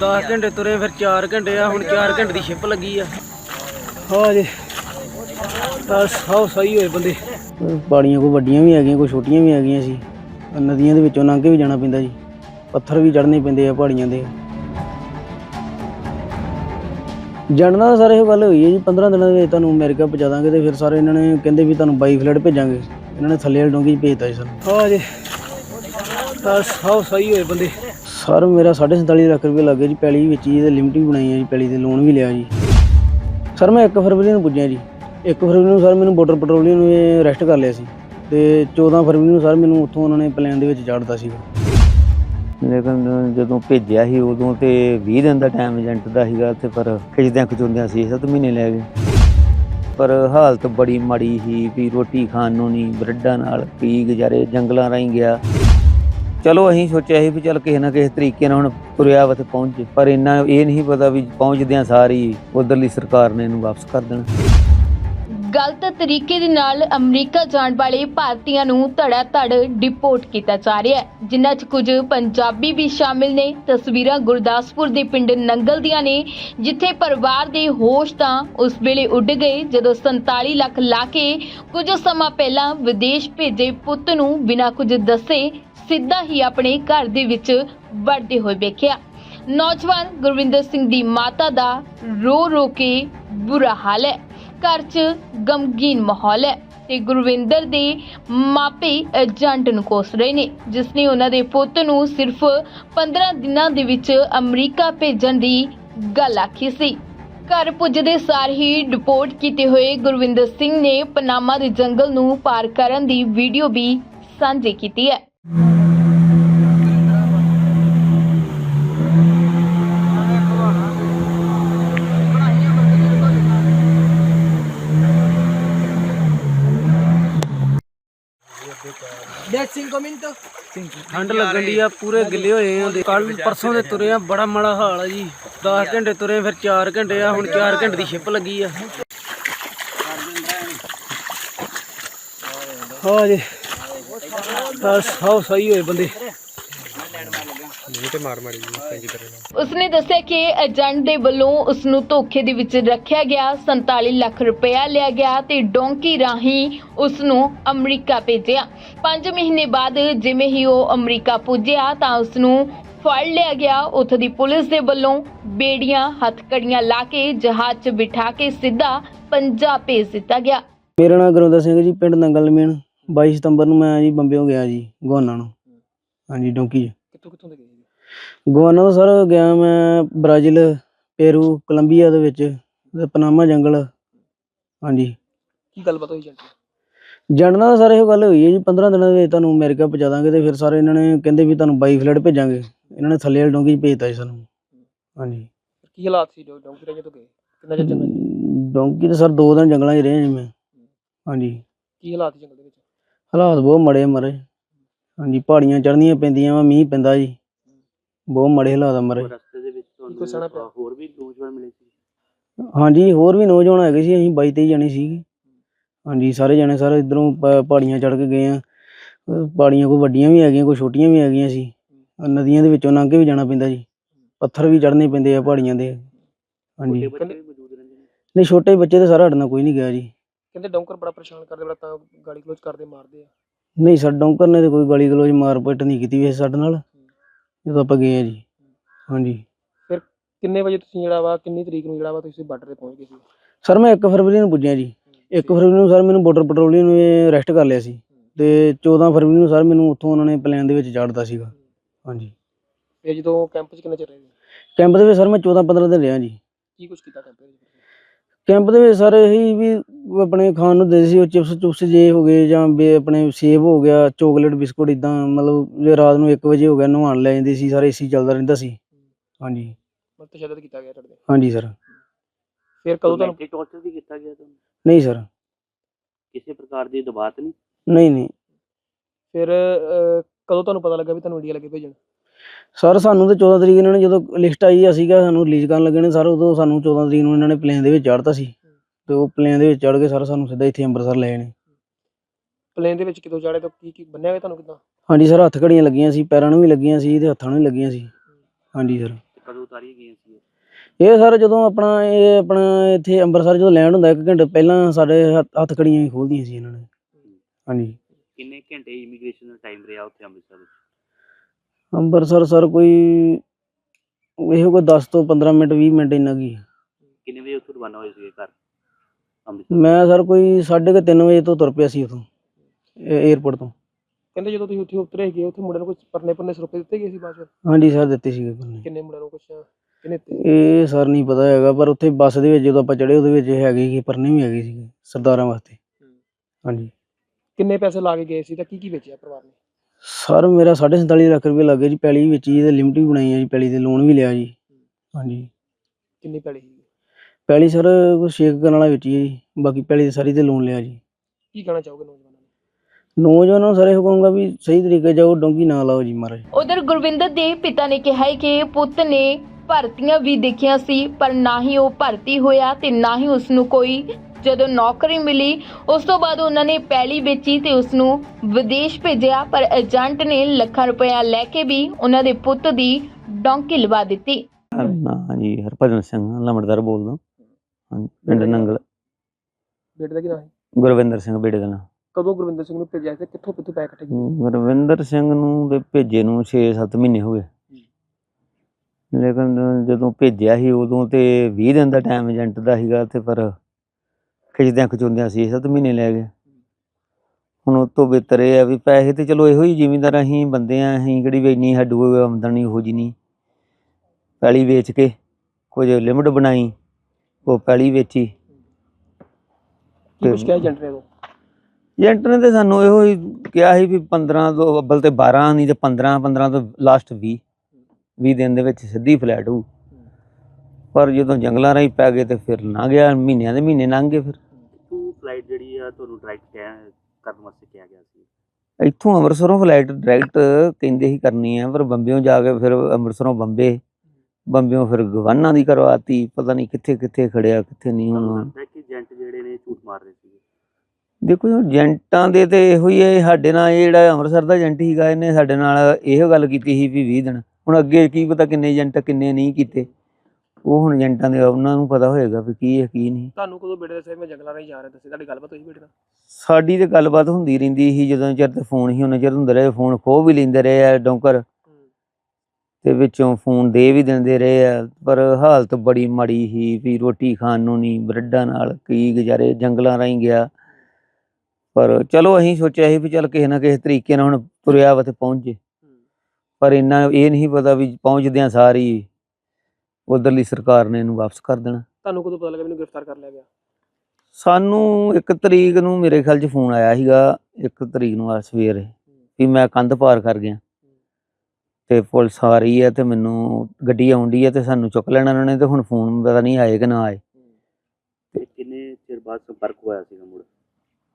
10 ਘੰਟੇ ਤੁਰੇ ਫਿਰ 4 ਘੰਟੇ ਆ ਹੁਣ 4 ਘੰਟੇ ਦੀ ਸ਼ਿਪ ਲੱਗੀ ਆ। ਹਾਂ ਜੀ। ਤਾਂ ਸਭ ਸਹੀ ਹੋਏ ਬੰਦੇ। ਪਾੜੀਆਂ ਕੋਈ ਵੱਡੀਆਂ ਵੀ ਹੈਗੀਆਂ ਕੋਈ ਛੋਟੀਆਂ ਵੀ ਹੈਗੀਆਂ ਸੀ। ਨਦੀਆਂ ਦੇ ਵਿੱਚੋਂ ਲੰਘ ਕੇ ਵੀ ਜਾਣਾ ਪੈਂਦਾ ਜੀ। ਪੱਥਰ ਵੀ ਚੜ੍ਹਨੇ ਪੈਂਦੇ ਆ ਪਹਾੜੀਆਂ ਦੇ। ਜਾਣਨਾ ਤਾਂ ਸਾਰੇ ਇਹ ਗੱਲ ਹੋਈ ਹੈ ਜੀ 15 ਦਿਨਾਂ ਦੇ ਵਿੱਚ ਤੁਹਾਨੂੰ ਅਮਰੀਕਾ ਪਹੁੰਚਾ ਦਾਂਗੇ ਤੇ ਫਿਰ ਸਾਰੇ ਇਹਨਾਂ ਨੇ ਕਹਿੰਦੇ ਵੀ ਤੁਹਾਨੂੰ ਬਾਈ ਫਲੈਟ ਭੇਜਾਂਗੇ। ਇਹਨਾਂ ਨੇ ਥੱਲੇ ਵਾਲੀ ਡੋਂਗੀ ਭੇਜਤਾ ਜੀ ਸਾਨੂੰ। ਹਾਂ ਜੀ। ਤਾਂ ਸਭ ਸਹੀ ਹੋਏ ਬੰਦੇ। ਸਰ, ਮੇਰਾ 47.5 ਲੱਖ ਰੁਪਏ ਲੱਗੇ ਜੀ, ਪੈਲੀ ਵਿੱਚ ਜੀ, ਇਹਦੇ ਲਿਮਟ ਵੀ ਬਣਾਈ ਹੈ ਜੀ, ਪੈਲੀ ਦੇ ਲੋਨ ਵੀ ਲਿਆ ਜੀ। ਸਰ, ਮੈਂ 1 ਫਰਵਰੀ ਨੂੰ ਪੁੱਜਿਆ ਜੀ। 1 ਫਰਵਰੀ ਨੂੰ ਸਰ, ਮੈਨੂੰ ਬਾਰਡਰ ਪੈਟਰੋਲਿੰਗ ਨੂੰ ਅਰੈਸਟ ਕਰ ਲਿਆ ਸੀ। ਤੇ 14 ਫਰਵਰੀ ਨੂੰ ਸਰ, ਮੈਨੂੰ ਉੱਥੋਂ ਉਹਨਾਂ ਨੇ ਪਲਾਨ ਦੇ ਵਿੱਚ ਚਾੜਤਾ ਸੀਗਾ। ਲੇਕਿਨ ਜਦੋਂ ਭੇਜਿਆ ਸੀ, ਉਦੋਂ ਤੇ 20 ਦਿਨ ਦਾ ਟਾਈਮ ਏਜੰਟ ਦਾ ਸੀਗਾ, ਤੇ ਪਰ ਖਿੱਚਦਿਆਂ ਖਿਚੁੰਦਿਆਂ ਸੀ 7 ਮਹੀਨੇ ਲੈ ਗਏ। ਪਰ ਹਾਲਤ ਬੜੀ ਮਾੜੀ ਸੀ, ਵੀ ਰੋਟੀ ਖਾਣ ਨੂੰ ਨਹੀਂ, ਬਰੱਡਾਂ ਨਾਲ ਪੀ ਗੁਜ਼ਾਰੇ ਜੰਗਲਾਂ ਰਾਹੀਂ ਗਿਆ। ਚਲੋ ਅਸੀਂ ਸੋਚਿਆ ਸੀ ਵੀ ਚੱਲ ਕਿਸੇ ਨਾ ਕਿਸੇ ਤਰੀਕੇ ਨਾਲ ਹੁਣ ਤੁਰਿਆ ਵਾ ਪਹੁੰਚ ਜੇ। ਪਰ ਇੰਨਾ ਇਹ ਨਹੀਂ ਪਤਾ ਵੀ ਪਹੁੰਚਦਿਆਂ ਸਾਰੀ ਉਧਰਲੀ ਸਰਕਾਰ ਨੇ ਇਹਨੂੰ ਵਾਪਸ ਕਰ ਦੇਣਾ ਗਲਤ ਤਰੀਕੇ ਦੇ ਨਾਲ ਅਮਰੀਕਾ ਜਾਣ ਵਾਲੇ ਭਾਰਤੀਆਂ ਨੂੰ ਧੜਾ ਧੜ ਡਿਪੋਰਟ ਕੀਤਾ ਜਾ ਰਿਹਾ ਹੈ ਜਿਨ੍ਹਾਂ 'ਚ ਕੁਝ ਪੰਜਾਬੀ ਵੀ ਸ਼ਾਮਿਲ ਨੇ ਤਸਵੀਰਾਂ ਗੁਰਦਾਸਪੁਰ ਦੇ ਪਿੰਡ ਨੰਗਲ ਦੀਆਂ ਨੇ, ਜਿੱਥੇ ਪਰਿਵਾਰ ਦੇ ਹੋਸ਼ ਤਾਂ ਉਸ ਵੇਲੇ ਉੱਡ ਗਏ, ਜਦੋਂ 47 ਲੱਖ ਲਾ ਕੇ ਕੁਝ ਸਮਾਂ ਪਹਿਲਾਂ ਵਿਦੇਸ਼ ਭੇਜੇ ਪੁੱਤ ਨੂੰ ਬਿਨਾਂ ਕੁਝ ਦੱਸੇ ਸਿੱਧਾ ਹੀ ਆਪਣੇ ਘਰ ਦੇ ਵਿੱਚ ਵੜਦੇ ਹੋਏ ਵੇਖਿਆ। ਨੌਜਵਾਨ ਗੁਰਵਿੰਦਰ ਸਿੰਘ ਦੀ ਮਾਤਾ ਦਾ ਰੋ ਰੋ ਕੇ ਬੁਰਾ ਹਾਲ ਹੈ। ਘਰ 'ਚ ਗਮਗੀਨ ਮਾਹੌਲ ਹੈ ਤੇ ਗੁਰਵਿੰਦਰ ਦੇ ਮਾਪੇ ਏਜੰਟ ਨੂੰ ਕੋਸ ਰਹੇ ਨੇ, ਜਿਸ ਨੇ ਉਹਨਾਂ ਦੇ ਪੁੱਤ ਨੂੰ ਸਿਰਫ 15 ਦਿਨਾਂ ਦੇ ਵਿੱਚ ਅਮਰੀਕਾ ਭੇਜਣ ਦੀ ਗੱਲ ਆਖੀ ਸੀ। ਘਰ ਪੁੱਜਦੇ ਸਾਰ ਹੀ ਡਿਪੋਰਟ ਕੀਤੇ ਹੋਏ ਗੁਰਵਿੰਦਰ ਸਿੰਘ ਨੇ ਪਨਾਮਾ ਦੇ ਜੰਗਲ ਨੂੰ ਪਾਰ ਕਰਨ ਦੀ ਵੀਡੀਓ ਵੀ ਸਾਂਝੀ ਕੀਤੀ ਹੈ। ਠੰਡ ਲੱਗਣ ਦੀ ਆ, ਪੂਰੇ ਗਿੱਲੇ ਹੋਏ ਆ ਕੱਲ ਪਰਸੋਂ ਦੇ ਤੁਰੇ ਆ, ਬੜਾ ਮਾੜਾ ਹਾਲ ਆ ਜੀ। 10 ਘੰਟੇ ਤੁਰੇ, ਫਿਰ 4 ਘੰਟੇ ਆ, ਹੁਣ 4 ਘੰਟੇ ਦੀ ਸ਼ਿਪ ਲੱਗੀ ਆ। ਹਾਂ ਜੀ। ਤਾਂ ਸਭ ਸਹੀ ਹੋਏ ਬੰਦੇ। ਉਸਨੇ ਦੱਸਿਆ ਕਿ ਏਜੰਟ ਦੇ ਵੱਲੋਂ ਉਸ ਨੂੰ ਧੋਖੇ ਦੇ ਵਿੱਚ ਰੱਖਿਆ ਗਿਆ 47 ਲੱਖ ਰੁਪਇਆ ਲਿਆ ਗਿਆ ਤੇ ਡੋਂਕੀ ਰਾਹੀਂ ਉਸ ਨੂੰ ਅਮਰੀਕਾ ਭੇਜਿਆ। 5 ਮਹੀਨੇ ਬਾਅਦ ਜਿਵੇਂ ਹੀ ਉਹ ਅਮਰੀਕਾ ਪੁੱਜਿਆ ਤਾਂ ਉਸ ਨੂੰ ਫੜ ਲਿਆ ਗਿਆ। ਉੱਥੋਂ ਦੀ ਪੁਲਿਸ ਦੇ ਵੱਲੋਂ ਬੇੜੀਆਂ ਹੱਥਕੜੀਆਂ ਲਾ ਕੇ ਜਹਾਜ਼ 'ਚ ਬਿਠਾ ਕੇ ਸਿੱਧਾ ਪੰਜਾਬ ਭੇਜ ਦਿੱਤਾ ਗਿਆ। ਮੇਰਾ ਨਾਮ ਗੁਰਵਿੰਦਰ ਸਿੰਘ ਜੀ ਪਿੰਡ ਨੰਗਲ ਮੀਨ। 22 ਸਤੰਬਰ ਨੂੰ ਮੈਂ ਜੀ ਬੰਬਿਓ ਗਿਆ ਜੀ ਗਵਾਨਾ ਨੂੰ। ਹਾਂਜੀ ਡੋਂਕੀ 'ਚ। ਕਿੱਥੋਂ ਕਿੱਥੋਂ ਦੇ ਗਏ? ਗਵਾਨਾ ਤੋਂ ਸਰ ਗਿਆ ਮੈਂ ਬ੍ਰਾਜ਼ੀਲ ਪੇਰੂ ਕੋਲੰਬੀਆ ਦੇ ਵਿੱਚ ਤੇ ਪਨਾਮਾ ਜੰਗਲ। ਹਾਂਜੀ। ਕੀ ਗੱਲਬਾਤ ਹੋਈ ਏਜੰਟ ਜਾਣਨਾ ਤਾਂ ਸਾਰੇ ਇਹ ਗੱਲ ਹੋਈ ਹੈ ਜੀ 15 ਦਿਨਾਂ ਦੇ ਵਿੱਚ ਤੁਹਾਨੂੰ ਅਮਰੀਕਾ ਪਹੁੰਚਾ ਦਾਂਗੇ ਤੇ ਫਿਰ ਸਾਰੇ ਇਹਨਾਂ ਨੇ ਕਹਿੰਦੇ ਵੀ ਤੁਹਾਨੂੰ ਬਾਈ ਫਲੈਟ ਭੇਜਾਂਗੇ। ਇਹਨਾਂ ਨੇ ਥੱਲੇ ਵਾਲੀ ਡੋਂਗੀ 'ਚ ਭੇਜਤਾ ਜੀ ਸਾਨੂੰ। ਹਾਂਜੀ। ਕੀ ਹਾਲਾਤ ਸੀ ਜੋ ਡੌਂਕੀ ਰਾਜੇ ਤੋਂ ਗਏ ਕਿੰਨਾ ਚਿਰ ਜੰਗਲ 'ਚ? ਡੋਂਕੀ ਤੇ ਸਰ ਦੋ ਦਿਨ ਜੰਗਲਾਂ 'ਚ ਰਹੇ ਜੀ ਮੈਂ। ਹਾਂਜੀ। ਕੀ ਹਾਲਾਤ ਸੀ ਜੰਗਲ ਦੇ ਵਿੱਚ? ਹਾਲਾਤ ਬਹੁਤ ਮਾੜੇ ਮਾਰੇ ਹਾਂਜੀ ਪਹਾੜੀਆਂ ਚੜ੍ਹਨੀਆਂ ਪੈਂਦੀਆਂ ਵਾ ਮੀਂਹ ਪੈਂਦਾ ਜੀ। ਬਹੁਤ ਮਾੜੇ ਹਾਲਾਤ ਆ ਮਾਰੇ। ਰਸਤੇ ਦੇ ਵਿੱਚ ਕੀ ਕੁਛ ਸਹਿਣਾ ਪਿਆ? ਹੋਰ ਵੀ ਨੌਜਵਾਨ ਮਿਲੇ ਸੀ। ਹਾਂਜੀ ਹੋਰ ਵੀ ਨੌਜਵਾਨ ਹੈਗੇ ਸੀ ਅਸੀਂ 22 23 ਜਣੇ ਸੀਗੇ। ਹਾਂਜੀ ਸਾਰੇ ਜਣੇ ਸਾਰੇ ਇਧਰੋਂ ਪਹਾੜੀਆਂ ਚੜ੍ਹ ਕੇ ਗਏ ਆ। ਪਹਾੜੀਆਂ ਕੋਈ ਵੱਡੀਆਂ ਵੀ ਹੈਗੀਆਂ ਕੋਈ ਛੋਟੀਆਂ ਵੀ ਹੈਗੀਆਂ ਸੀ। ਨਦੀਆਂ ਦੇ ਵਿੱਚੋਂ ਲੰਘ ਕੇ ਵੀ ਜਾਣਾ ਪੈਂਦਾ ਜੀ ਪੱਥਰ ਵੀ ਚੜ੍ਹਨੇ ਪੈਂਦੇ ਆ ਪਹਾੜੀਆਂ ਦੇ। ਹਾਂਜੀ। ਵੀ ਨਹੀਂ ਛੋਟੇ ਬੱਚੇ ਤੇ ਸਾਰਾ ਸਾਡੇ ਨਾਲ ਕੋਈ ਨਹੀਂ ਗਿਆ ਜੀ। ਕਹਿੰਦੇ ਡੌਂਕਰ ਬੜਾ ਪਰੇਸ਼ਾਨ ਕਰਦੇ ਬੜਾ ਤਾਂ ਗਾਲੀ ਕਲੋਜ਼ ਕਰਦੇ ਮਾਰਦੇ ਆ। ਨਹੀਂ ਸਰ ਡੌਂਕਰ ਨੇ ਤੇ ਕੋਈ ਗਾਲੀ ਗਲੋਚ ਮਾਰ ਪਿੱਟ ਨਹੀਂ ਕੀਤੀ ਵੈਸੇ ਸਾਡੇ ਨਾਲ। ਜਦੋਂ ਆਪਾਂ ਗਏ ਆ ਜੀ। ਹਾਂਜੀ। ਕਿੰਨੇ ਵਜੇ ਤੁਸੀਂ ਜਿਹੜਾ ਵਾ ਕਿੰਨੀ ਤਰੀਕ ਨੂੰ ਜਿਹੜਾ ਵਾ ਤੁਸੀਂ ਬਾਰਡਰ ਤੇ ਪਹੁੰਚ ਗਏ ਸੀ? ਸਰ ਮੈਂ 1 ਫਰਵਰੀ ਨੂੰ ਪੁੱਜਿਆ ਜੀ। 1 ਫਰਵਰੀ ਨੂੰ ਸਰ ਮੈਨੂੰ ਬਾਰਡਰ ਪੈਟਰੋਲਿੰਗ ਨੂੰ ਅਰੈਸਟ ਕਰ ਲਿਆ ਸੀ। ਤੇ 14 ਫਰਵਰੀ ਨੂੰ ਸਰ ਮੈਨੂੰ ਉੱਥੋਂ ਉਹਨਾਂ ਨੇ ਪਲਾਨ ਦੇ ਵਿੱਚ ਚਾੜਤਾ ਸੀਗਾ। ਹਾਂਜੀ। ਇਹ ਜਦੋਂ ਕੈਂਪ 'ਚ ਕਿੰਨੇ ਚਿਰ ਰਹੇ? ਕੈਂਪ ਦੇ ਵਿੱਚ ਸਰ ਮੈਂ 14 15 ਦਿਨ ਰਿਹਾ ਜੀ। ਕੀ ਕੁਝ ਕੀਤਾ ਕੈਂਪ ਦੇ ਵਿੱਚ? ਕੈਂਪ ਦੇ ਵਿੱਚ ਸਰ ਇਹੀ ਵੀ ਆਪਣੇ ਖਾਣ ਨੂੰ ਦੇ ਸੀ ਉਹ ਚਿਪਸ ਚੁਪਸ ਜੇ ਹੋ ਗਏ ਜਾਂ ਬੇ ਆਪਣੇ ਸੇਬ ਹੋ ਗਿਆ ਚੋਕਲੇਟ ਬਿਸਕੁਟ ਇਦਾਂ ਮਤਲਬ ਜੇ ਰਾਤ ਨੂੰ 1 ਵਜੇ ਹੋ ਗਿਆ ਨਹਾਉਣ ਲੈ ਜਾਂਦੇ ਸੀ ਸਾਰੇ ਏਸੀ ਚੱਲਦਾ ਰਹਿੰਦਾ ਸੀ। ਹਾਂਜੀ। ਮਤਲਬ ਤਸ਼ੱਦਦ ਕੀਤਾ ਗਿਆ ਤੁਹਾਡੇ ਤੇ। ਹਾਂਜੀ ਸਰ ਫਿਰ ਕਦੋਂ ਤੁਹਾਨੂੰ ਟੌਰਚਰ ਵੀ ਕੀਤਾ ਗਿਆ ਤੁਹਾਨੂੰ? ਨਹੀਂ ਸਰ ਕਿਸੇ ਪ੍ਰਕਾਰ ਦੀ ਦਬਾਅ ਨਹੀਂ? ਨਹੀਂ ਨਹੀਂ। ਫਿਰ ਅਹ, ਕਦੋਂ ਤੁਹਾਨੂੰ ਪਤਾ ਲੱਗਾ ਵੀ ਤੁਹਾਨੂੰ ਇੰਡੀਆ ਲੱਗੇ ਭੇਜਣ? ਸਰ ਸਾਨੂੰ ਤੇ 14 ਤਰੀਕ ਇਹਨਾਂ ਨੇ ਜਦੋਂ ਲਿਸਟ ਆਈ ਸੀਗਾ ਸਾਨੂੰ ਰਿਲੀਜ਼ ਕਰਨ ਲੱਗੇ ਨੇ ਸਰ ਉਦੋਂ ਸਾਨੂੰ 14 ਤਰੀਕ ਨੂੰ ਇਹਨਾਂ ਨੇ ਪਲੇਨ ਦੇ ਵਿੱਚ ਚੜ੍ਹਤਾ ਸੀ। ਤੇ ਉਹ ਪਲੇਨ ਦੇ ਵਿੱਚ ਚੜ੍ਹ ਕੇ ਸਰ ਸਾਨੂੰ ਸਿੱਧਾ ਇੱਥੇ ਅੰਮ੍ਰਿਤਸਰ ਲੈ ਨੇ। ਪਲੇਨ ਦੇ ਵਿੱਚ ਕਿਦੋਂ ਚੜੇ ਤਾਂ ਕੀ ਕੀ ਬੰਨਿਆ ਹੋਇਆ ਤੁਹਾਨੂੰ ਕਿਦਾਂ? ਹਾਂਜੀ ਸਰ ਹੱਥ ਘੜੀਆਂ ਲੱਗੀਆਂ ਸੀ ਪੈਰਾਂ ਨੂੰ ਵੀ ਲੱਗੀਆਂ ਸੀ ਤੇ ਹੱਥਾਂ ਨੂੰ ਵੀ ਲੱਗੀਆਂ ਸੀ। ਹਾਂਜੀ ਸਰ। ਕਦੋਂ ਉਤਾਰੀਆਂ ਗਈਆਂ ਸੀ ਇਹ? ਸਰ ਜਦੋਂ ਆਪਣਾ ਇਹ ਆਪਣਾ ਇੱਥੇ ਅੰਮ੍ਰਿਤਸਰ ਜਦੋਂ ਲੈਂਡ ਹੁੰਦਾ ਇੱਕ ਘੰਟੇ ਪਹਿਲਾਂ ਸਾਡੇ ਹੱਥ- ਹੱਥ ਕੜੀਆਂ ਹੀ ਖੋਲਦੀਆਂ ਸੀ ਇਹਨਾਂ ਨੇ। ਹਾਂਜੀ। ਕਿੰਨੇ ਘੰਟੇ ਇਮੀਗ੍ਰੇਸ਼ਨ ਦਾ ਟਾਈਮ ਰਿਹਾ ਉੱਥੇ ਅੰਮ੍ਰਿਤਸਰ ਵਿੱਚ? ਅੰਮ੍ਰਿਤਸਰ ਸਰ ਕੋਈ ਇਹੋ ਕੋਈ 10 ਤੋਂ 15 ਮਿੰਟ 20 ਮਿੰਟ ਇੰਨਾ ਕੀ ਹੈ। ਕਿੰਨੇ ਵਜੇ ਉੱਥੋਂ ਰਵਾਨਾ ਹੋਏ ਸੀਗੇ ਘਰ? ਅੰਮ੍ਰਿਤਸਰ। ਮੈਂ ਸਰ ਕੋਈ 3:30 ਵਜੇ ਤੋਂ ਤੁਰ ਪਿਆ ਸੀ ਉਥੋਂ 에ਅਰਪੋਰਟ ਤੋਂ। ਕਹਿੰਦੇ ਜਦੋਂ ਤੁਸੀਂ ਉੱਥੇ ਉਤਰੇ ਗਏ ਉੱਥੇ ਮੁੰਡਿਆਂ ਨੂੰ ਕੁਝ ਪਰਨੇ ਪਰਨੇ ਸਰੋਪੇ ਦਿੱਤੇ ਗਏ ਸੀ ਬਾਅਦ ਚ? ਹਾਂਜੀ ਸਰ ਦਿੱਤੇ ਸੀਗੇ ਬੰਨੇ ਕਿੰਨੇ ਮੁੰਡਿਆਂ ਨੂੰ ਕੁਝ ਕਿੰਨੇ ਦਿੱਤੇ? ਇਹ ਸਰ ਨਹੀਂ ਪਤਾ ਹੈਗਾ ਪਰ ਉੱਥੇ ਬੱਸ ਦੇ ਵਿੱਚ ਜਦੋਂ ਆਪਾਂ ਚੜੇ ਉਹਦੇ ਵਿੱਚ ਹੈਗੇ ਸੀ ਪਰਨੇ ਵੀ ਹੈਗੇ ਸੀਗੇ ਸਰਦਾਰਾਂ ਵਾਸਤੇ। ਹਾਂਜੀ। ਕਿੰਨੇ ਪੈਸੇ ਲਾ ਕੇ ਗਏ ਸੀ ਤਾਂ ਕੀ ਕੀ ਵੇਚਿਆ ਪਰਿਵਾਰ ਨੇ? ਸਰ ਮੇਰਾ 47.5 ਲੱਖ ਰੁਪਏ ਲੱਗੇ ਜੀ ਪੈਲੀ ਵਿੱਚ ਹੀ ਤੇ ਲਿਮਟ ਵੀ ਬਣਾਈ ਹੈ ਜੀ ਪੈਲੀ ਤੇ ਲੋਨ ਵੀ ਲਿਆ ਜੀ। ਹਾਂਜੀ। ਕਿੰਨੀ ਪੈਲੀ ਸੀ? ਪੈਲੀ ਸਰ ਕੋਈ ਛੇਕ ਕਰਨ ਵਾਲਾ ਵਿੱਚ ਹੀ ਹੈ ਜੀ ਬਾਕੀ ਪੈਲੀ ਤੇ ਸਾਰੀ ਤੇ ਲੋਨ ਲਿਆ ਜੀ। ਕੀ ਕਹਿਣਾ ਚਾਹੋਗੇ ਨੌਜਵਾਨਾਂ ਨੂੰ? ਨੌਜਵਾਨਾਂ ਨੂੰ ਸਰ ਇਹ ਕਹੂੰਗਾ ਵੀ ਸਹੀ ਤਰੀਕੇ ਜਾਓ ਡੋਂਗੀ ਨਾ ਲਾਓ ਜੀ ਮਹਾਰਾਜ। ਉਧਰ ਗੁਰਵਿੰਦਰ ਦੇ ਪਿਤਾ ਨੇ ਕਿਹਾ ਹੈ ਕਿ ਪੁੱਤ ਨੇ ਭਰਤੀਆਂ ਵੀ ਦੇਖੀਆਂ ਸੀ ਪਰ ਨਾ ਹੀ ਉਹ ਭਰਤੀ ਹੋਇਆ ਤੇ ਨਾ ਹੀ ਉਸ ਨੂੰ ਕੋਈ ਜਦੋਂ ਨੌਕਰੀ ਮਿਲੀ ਉਸ ਤੋਂ ਬਾਅਦ ਉਹਨਾਂ ਨੇ ਪੈਲੀ ਵੇਚੀ ਤੇ ਉਸ ਨੂੰ ਵਿਦੇਸ਼ ਭੇਜਿਆ ਪਰ ਏਜੰਟ ਨੇ ਲੱਖਾਂ ਰੁਪਇਆ ਲੈ ਕੇ ਵੀ ਉਹਨਾਂ ਦੇ ਪੁੱਤ ਦੀ ਡੌਂਕੀ ਲਵਾ ਦਿੱਤੀ। ਨਾ ਜੀ ਹਰਭਜਨ ਸਿੰਘ ਲਮੜਦਾਰ ਬੋਲਦਾ। ਹਾਂਜੀ ਪਿੰਡ ਨੰਗਲ। ਬੇਟੇ ਦਾ ਕੀ ਨਾਮ ਹੈ ਗੁਰਵਿੰਦਰ ਸਿੰਘ ਬੇੜੇ ਦਾ ਨਾਂ। ਕਦੋਂ ਗੁਰਵਿੰਦਰ ਸਿੰਘ ਨੂੰ ਭੇਜਿਆ ਸੀ ਕਿੱਥੋਂ ਕਿੱਥੋਂ ਪੈਸੇ ਇਕੱਠੇ ਕੀਤੇ? ਗੁਰਵਿੰਦਰ ਸਿੰਘ ਨੂੰ ਤੇ ਭੇਜੇ ਨੂੰ 6-7 ਮਹੀਨੇ ਹੋ ਗਏ। ਲੇਕਿਨ ਜਦੋਂ ਭੇਜਿਆ ਸੀ ਉਦੋਂ ਤੇ 20 ਦਿਨ ਦਾ ਟਾਈਮ ਏਜੰਟ ਦਾ ਸੀਗਾ ਤੇ ਪਰ ਖਿੱਚਦਿਆਂ ਖਚੁੰਦਿਆਂ 6-7 ਮਹੀਨੇ ਲੈ ਗਏ। ਹੁਣ ਉਹ ਤੋਂ ਬਿਹਤਰ ਇਹ ਆ ਵੀ ਪੈਸੇ ਤੇ ਚਲੋ ਇਹੋ ਹੀ ਜ਼ਿਮੀਂਦਾਰ ਅਸੀਂ ਬੰਦੇ ਆ ਅਸੀਂ ਕਿਹੜੀ ਵੀ ਇੰਨੀ ਸਾਡੂ ਆਮਦਨੀ ਹੋ ਜੀ ਨਹੀਂ। ਪੈਲੀ ਵੇਚ ਕੇ ਕੁਝ ਲਿਮਟ ਬਣਾਈ ਉਹ ਪੈਲੀ ਵੇਚੀ। ਕੁਝ ਕਿਹਾ ਏਜੰਟ ਨੇ? ਏਜੰਟ ਨੇ ਤੇ ਸਾਨੂੰ ਇਹੋ ਹੀ ਕਿਹਾ ਸੀ ਵੀ 15 ਤੋਂ ਅੱਬਲ ਤੇ 12 ਨਹੀਂ ਤੇ 15 15 ਤੋਂ ਲਾਸਟ 20 20 ਦਿਨ ਦੇ ਵਿੱਚ ਸਿੱਧੀ ਫਲੈਟ ਹੋਊ। ਪਰ ਜਦੋਂ ਜੰਗਲਾਂ ਰਾਹੀਂ ਪੈ ਗਏ ਤੇ ਫਿਰ ਲੰਘ ਗਿਆ ਮਹੀਨਿਆਂ ਦੇ ਮਹੀਨੇ ਲੰਘ ਗਏ ਫਿਰ। ਤੁਹਾਨੂੰ ਡਾਇਰੈਕਟ ਕਰਨ ਵਾਸਤੇ ਕਿਹਾ ਗਿਆ ਸੀ? ਇੱਥੋਂ ਅੰਮ੍ਰਿਤਸਰੋਂ ਫਲਾਈਟ ਡਾਇਰੈਕਟ ਕਹਿੰਦੇ ਹੀ ਕਰਨੀ ਆ ਪਰ ਬੰਬਿਓਂ ਜਾ ਕੇ ਫਿਰ ਅੰਮ੍ਰਿਤਸਰੋਂ ਬੰਬੇ। ਬੰਬਿਓਂ ਫਿਰ ਗਵਾਨਾ ਦੀ ਕਰਵਾਤੀ ਪਤਾ ਨਹੀਂ ਕਿੱਥੇ ਕਿੱਥੇ ਖੜਿਆ ਕਿੱਥੇ ਨਹੀਂ ਹੁਣ। ਕਿ ਏਜੰਟ ਜਿਹੜੇ ਨੇ ਝੂਠ ਮਾਰ ਰਹੇ ਸੀਗੇ? ਦੇਖੋ ਜੀ, ਏਜੰਟਾਂ ਦੇ ਤੇ ਇਹੋ ਹੀ ਹੈ ਸਾਡੇ ਨਾਲ ਇਹ ਜਿਹੜਾ ਅੰਮ੍ਰਿਤਸਰ ਦਾ ਏਜੰਟ ਸੀਗਾ ਇਹਨੇ ਸਾਡੇ ਨਾਲ ਇਹੋ ਗੱਲ ਕੀਤੀ ਸੀ ਵੀ 20 ਦਿਨ। ਹੁਣ ਅੱਗੇ ਕੀ ਪਤਾ ਕਿੰਨੇ ਏਜੰਟ ਕਿੰਨੇ ਨਹੀਂ ਕੀਤੇ। ਉਹ ਹੁਣ ਏਜੰਟਾਂ ਦੇ ਉਹਨਾਂ ਨੂੰ ਪਤਾ ਹੋਏਗਾ ਵੀ ਕੀ ਹੈ ਕੀ ਨਹੀਂ। ਤੁਹਾਨੂੰ ਕਦੋਂ ਬੇਟੇ ਦੇ ਸਿਰ ਮੈਂ ਜੰਗਲਾਂ ਰਾਹੀਂ ਜਾ ਰਿਹਾ ਦੱਸੇ ਤੁਹਾਡੀ ਗੱਲਬਾਤ ਹੋਈ ਬੇਟੇ ਨਾਲ? ਸਾਡੀ ਤੇ ਗੱਲਬਾਤ ਹੁੰਦੀ ਰਹਿੰਦੀ ਸੀ ਜਦੋਂ ਚਿਰ ਤੇ ਫੋਨ ਹੀ ਉਹਨਾਂ ਚਿਰ ਹੁੰਦੇ ਰਹੇ ਫੋਨ ਖੋ ਵੀ ਲੈਂਦੇ ਰਹੇ ਆ ਡੌਂਕਰ। ਤੇ ਵਿੱਚੋਂ ਫੋਨ ਦੇ ਵੀ ਦਿੰਦੇ ਰਹੇ ਆ ਪਰ ਹਾਲਤ ਬੜੀ ਮਾੜੀ ਸੀ ਵੀ ਰੋਟੀ ਖਾਣ ਨੂੰ ਨਹੀਂ ਬਰੱਡਾਂ ਨਾਲ ਕੀ ਗੁਜ਼ਾਰੇ ਜੰਗਲਾਂ ਰਾਹੀਂ ਗਿਆ। ਪਰ ਚਲੋ ਅਸੀਂ ਸੋਚਿਆ ਸੀ ਵੀ ਚੱਲ ਕਿਸੇ ਨਾ ਕਿਸੇ ਤਰੀਕੇ ਨਾਲ ਹੁਣ ਤੁਰਿਆ ਵਾ ਤੇ ਪਹੁੰਚ। ਜੇ ਪਰ ਇੰਨਾ ਇਹ ਨਹੀਂ ਪਤਾ ਵੀ ਪਹੁੰਚਦਿਆਂ ਸਾਰੀ ਉਧਰਲੀ ਸਰਕਾਰ ਨੇ ਇਹਨੂੰ ਵਾਪਸ ਕਰ ਦੇਣਾ। ਤੁਹਾਨੂੰ ਕਦੋਂ ਪਤਾ ਲੱਗਾ ਮੈਨੂੰ ਗ੍ਰਿਫਤਾਰ ਕਰ ਲਿਆ ਗਿਆ? ਸਾਨੂੰ ਇੱਕ ਤਰੀਕ ਨੂੰ ਮੇਰੇ ਖਿਆਲ 'ਚ ਫੋਨ ਆਇਆ ਸੀਗਾ ਇੱਕ ਤਰੀਕ ਨੂੰ ਆ ਸਵੇਰੇ ਵੀ ਮੈਂ ਕੰਧ ਪਾਰ ਕਰ ਗਿਆ। ਤੇ ਪੁਲਿਸ ਆ ਰਹੀ ਹੈ ਤੇ ਮੈਨੂੰ ਗੱਡੀ ਆਉਂਦੀ ਹੈ ਤੇ ਸਾਨੂੰ ਚੁੱਕ ਲੈਣਾ ਉਹਨਾਂ ਨੇ ਤੇ ਹੁਣ ਫੋਨ ਪਤਾ ਨਹੀਂ ਆਏ ਕਿ ਨਾ ਆਏ। ਤੇ ਕਿੰਨੇ ਚਿਰ ਬਾਅਦ ਸੰਪਰਕ ਹੋਇਆ ਸੀਗਾ ਮੁੜ?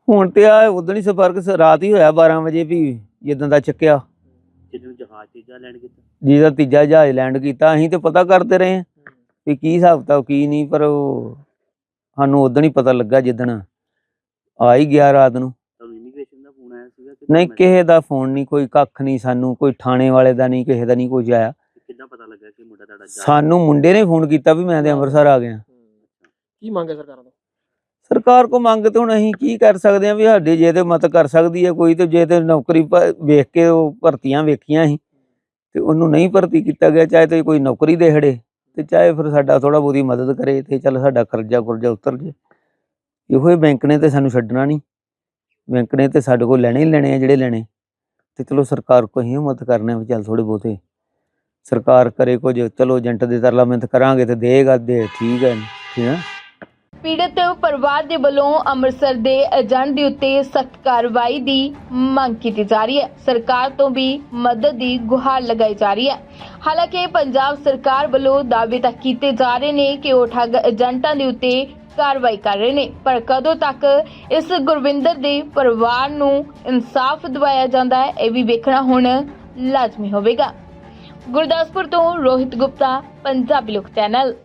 ਹੁਣ ਤੇ ਆ ਉਦੋਂ ਹੀ ਸੰਪਰਕ ਸ- ਰਾਤ ਹੀ ਹੋਇਆ 12 ਵਜੇ ਵੀ ਜਿੱਦਾਂ ਦਾ ਚੱਕਿਆ। ਜਿਹਨੂੰ ਜਹਾਜ਼ ਤੇ ਜਾ ਲੈਣ ਕੀਤਾ? ਜਿਹਦਾ ਤੀਜਾ ਜਹਾਜ਼ ਲੈਂਡ ਕੀਤਾ ਅਸੀਂ ਤੇ ਪਤਾ ਕਰਦੇ ਰਹੇ ਹਾਂ ਵੀ ਕੀ ਹਿਸਾਬ ਕਿਤਾਬ ਕੀ ਨਹੀਂ ਪਰ ਉਹ ਸਾਨੂੰ ਉਦੋਂ ਹੀ ਪਤਾ ਲੱਗਾ ਜਿੱਦਣ ਆ ਹੀ ਗਿਆ ਰਾਤ ਨੂੰ। ਤੁਹਾਨੂੰ ਇਮੀਗ੍ਰੇਸ਼ਨ ਦਾ ਫੋਨ ਆਇਆ ਸੀਗਾ ਕਿ ਨਹੀਂ ਕਿਸੇ ਦਾ ਫੋਨ ਨਹੀਂ ਕੋਈ ਕੱਖ ਨਹੀਂ ਸਾਨੂੰ ਕੋਈ ਥਾਣੇ ਵਾਲੇ ਦਾ ਨਹੀਂ ਕਿਸੇ ਦਾ ਨਹੀਂ ਕੁਝ ਆਇਆ। ਕਿੱਦਾਂ ਪਤਾ ਲੱਗਾ ਕਿ ਮੁੰਡਾ ਤੁਹਾਡਾ ਜਾ ਸਾਨੂੰ ਮੁੰਡੇ ਨੇ ਫੋਨ ਕੀਤਾ ਵੀ ਮੈਂ ਤੇ ਅੰਮ੍ਰਿਤਸਰ ਆ ਗਿਆ। ਕੀ ਮੰਗ ਹੈ ਸਰਕਾਰਾਂ ਤੋਂ? ਸਰਕਾਰ ਕੋ ਮੰਗ ਤੇ ਹੁਣ ਅਸੀਂ ਕੀ ਕਰ ਸਕਦੇ ਆ ਵੀ ਸਾਡੇ ਜੇ ਤੇ ਮਤ ਕਰ ਸਕਦੀ ਹੈ, ਕੋਈ ਤੇ ਜੇ ਤੇ ਨੌਕਰੀ ਭ- ਵੇਖ ਕੇ ਉਹ ਭਰਤੀਆਂ ਵੇਖੀਆਂ ਸੀ ਤੇ ਉਹਨੂੰ ਨਹੀਂ ਭਰਤੀ ਕੀਤਾ ਗਿਆ, ਚਾਹੇ ਤੇ ਕੋਈ ਨੌਕਰੀ ਦੇ ਹੜੇ ਤੇ ਚਾਹੇ ਫਿਰ ਸਾਡਾ ਥੋੜਾ ਬਹੁਤੀ ਮਦਦ ਕਰੇ ਤੇ ਚੱਲ ਸਾਡਾ ਕਰਜ਼ਾ ਕੁਰਜ਼ਾ ਉਤਰ ਜੇ। ਇਹੋ ਹੀ ਬੈਂਕ ਨੇ ਤੇ ਸਾਨੂੰ ਛੱਡਣਾ ਨਹੀਂ। ਬੈਂਕ ਨੇ ਤੇ ਸਾਡੇ ਕੋਲ ਲੈਣੇ ਹੀ ਲੈਣੇ ਆ, ਜਿਹੜੇ ਲੈਣੇ। ਤੇ ਚਲੋ ਸਰਕਾਰ ਕੋ ਹੀ ਮਦਦ ਕਰਨੇ ਵੀ ਚੱਲ ਥੋੜੇ ਬਹੁਤੇ। ਸਰਕਾਰ ਕਰੇ ਕੁਝ, ਚਲੋ ਏਜੰਟ ਦੇ ਤਰਲਾ ਮਿਹਨਤ ਕਰਾਂਗੇ ਤੇ ਦੇਗਾ ਦੇ ਠੀਕ ਹੈ ਠੀਕ ਹੈ। ਪੀੜਤ ਪਰਿਵਾਰ ਦੇ ਵੱਲੋਂ ਅੰਮ੍ਰਿਤਸਰ ਦੇ ਏਜੰਟ ਦੇ ਉੱਤੇ ਸਖਤ ਕਾਰਵਾਈ ਦੀ ਮੰਗ ਕੀਤੀ ਜਾ ਰਹੀ ਹੈ। ਸਰਕਾਰ ਤੋਂ ਵੀ ਮਦਦ ਦੀ ਗੁਹਾਰ ਲਗਾਈ ਜਾ ਰਹੀ ਹੈ। ਹਾਲਾਂਕਿ ਪੰਜਾਬ ਸਰਕਾਰ ਵੱਲੋਂ ਦਾਅਵੇ ਤਾਂ ਕੀਤੇ ਜਾ ਰਹੇ ਨੇ ਕਿ ਉਹ ਠੱਗ ਏਜੰਟਾਂ ਦੇ ਉੱਤੇ ਕਾਰਵਾਈ ਕਰ ਰਹੇ ਨੇ, ਪਰ ਕਦੋਂ ਤੱਕ ਇਸ ਗੁਰਵਿੰਦਰ ਦੇ ਪਰਿਵਾਰ ਨੂੰ ਇਨਸਾਫ ਦਿਵਾਇਆ ਜਾਂਦਾ ਹੈ, ਇਹ ਵੀ ਵੇਖਣਾ ਹੁਣ ਲਾਜ਼ਮੀ ਹੋਵੇਗਾ। ਗੁਰਦਾਸਪੁਰ ਤੋਂ ਰੋਹਿਤ ਗੁਪਤਾ, ਪੰਜਾਬੀ ਲੋਕ ਚੈਨਲ।